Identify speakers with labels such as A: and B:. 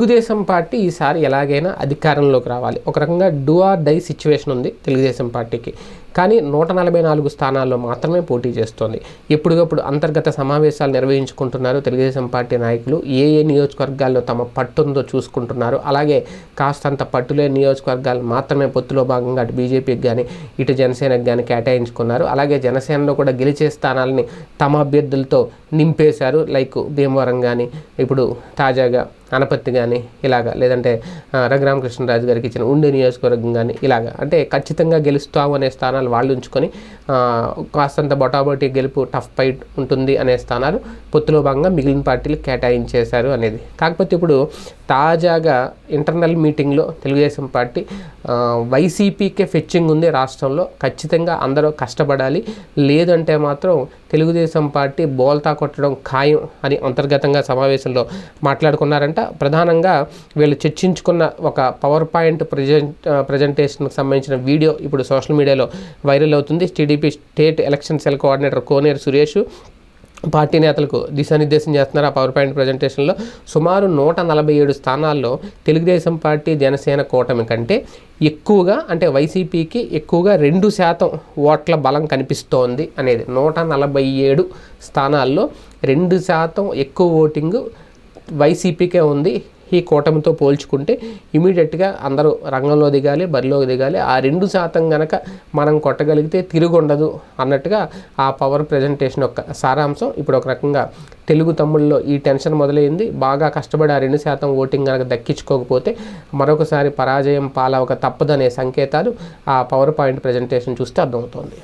A: Telugu Desam party ఈసారి ఎలాగైనా అధికారంలోకి రావాలి. ఒక రకంగా డూ ఆర్ డై సిచ్యువేషన్ ఉంది తెలుగుదేశం పార్టీకి. కానీ నూట నలభై నాలుగు స్థానాల్లో మాత్రమే పోటీ చేస్తోంది. ఎప్పటికప్పుడు అంతర్గత సమావేశాలు నిర్వహించుకుంటున్నారు తెలుగుదేశం పార్టీ నాయకులు. ఏ ఏ నియోజకవర్గాల్లో తమ పట్టుందో చూసుకుంటున్నారు. అలాగే కాస్తంత పట్టులే నియోజకవర్గాలు మాత్రమే పొత్తులో భాగంగా అటు బీజేపీకి కానీ ఇటు జనసేనకు కానీ కేటాయించుకున్నారు. అలాగే జనసేనలో కూడా గెలిచే స్థానాలని తమ అభ్యర్థులతో నింపేశారు. లైక్ భీమవరం కానీ ఇప్పుడు తాజాగా అనపత్తి కానీ ఇలాగా లేదంటే రఘురామకృష్ణరాజు గారికి ఇచ్చిన ఉండి నియోజకవర్గం కానీ ఇలాగా. అంటే ఖచ్చితంగా గెలుస్తాము అనే స్థానాలు వాళ్ళు ఉంచుకొని కాస్తంత బొటాబొటి గెలుపు టఫ్ ఫైట్ ఉంటుంది అనే స్థానాలు పొత్తులో భాగంగా మిగిలిన పార్టీలు కేటాయించేశారు అనేది. కాకపోతే ఇప్పుడు తాజాగా ఇంటర్నల్ మీటింగ్లో తెలుగుదేశం పార్టీ వైసీపీకే ఫెచ్చింగ్ ఉంది రాష్ట్రంలో. ఖచ్చితంగా అందరూ కష్టపడాలి. లేదంటే మాత్రం తెలుగుదేశం పార్టీ బోల్తా కొట్టడం ఖాయం అని అంతర్గతంగా సమావేశంలో మాట్లాడుకున్నారంట. ప్రధానంగా వీళ్ళు చర్చించుకున్న ఒక పవర్ పాయింట్ ప్రజెంట్ ప్రజెంటేషన్కి సంబంధించిన వీడియో ఇప్పుడు సోషల్ మీడియాలో వైరల్ అవుతుంది. TDP state election cell coordinator Koneru Suresh party నేతలకు దిశానిర్దేశం చేస్తున్నారు ఆ పవర్ పాయింట్ ప్రజెంటేషన్లో. సుమారు నూట నలభై ఏడు స్థానాల్లో తెలుగుదేశం పార్టీ జనసేన కూటమి కంటే ఎక్కువగా అంటే వైసీపీకి ఎక్కువగా రెండు శాతం ఓట్ల బలం కనిపిస్తోంది అనేది. నూట నలభై ఏడు స్థానాల్లో రెండు శాతం ఎక్కువ ఓటింగ్ వైసీపీకే ఉంది. ఈ కూటమితో పోల్చుకుంటే ఇమీడియట్గా అందరూ రంగంలో దిగాలి బరిలోకి దిగాలి. ఆ రెండు శాతం గనక మనం కొట్టగలిగితే తిరుగుండదు అన్నట్టుగా ఆ పవర్ ప్రజెంటేషన్ యొక్క సారాంశం ఇప్పుడు ఒక రకంగా తెలుగు తమ్ముళ్ళలో ఈ టెన్షన్ మొదలైంది. బాగా కష్టపడి ఆ రెండు శాతం ఓటింగ్ కనుక దక్కించుకోకపోతే మరొకసారి పరాజయం పాలవక తప్పదనే సంకేతాలు ఆ పవర్ పాయింట్ ప్రజెంటేషన్ చూస్తే అర్థమవుతోంది.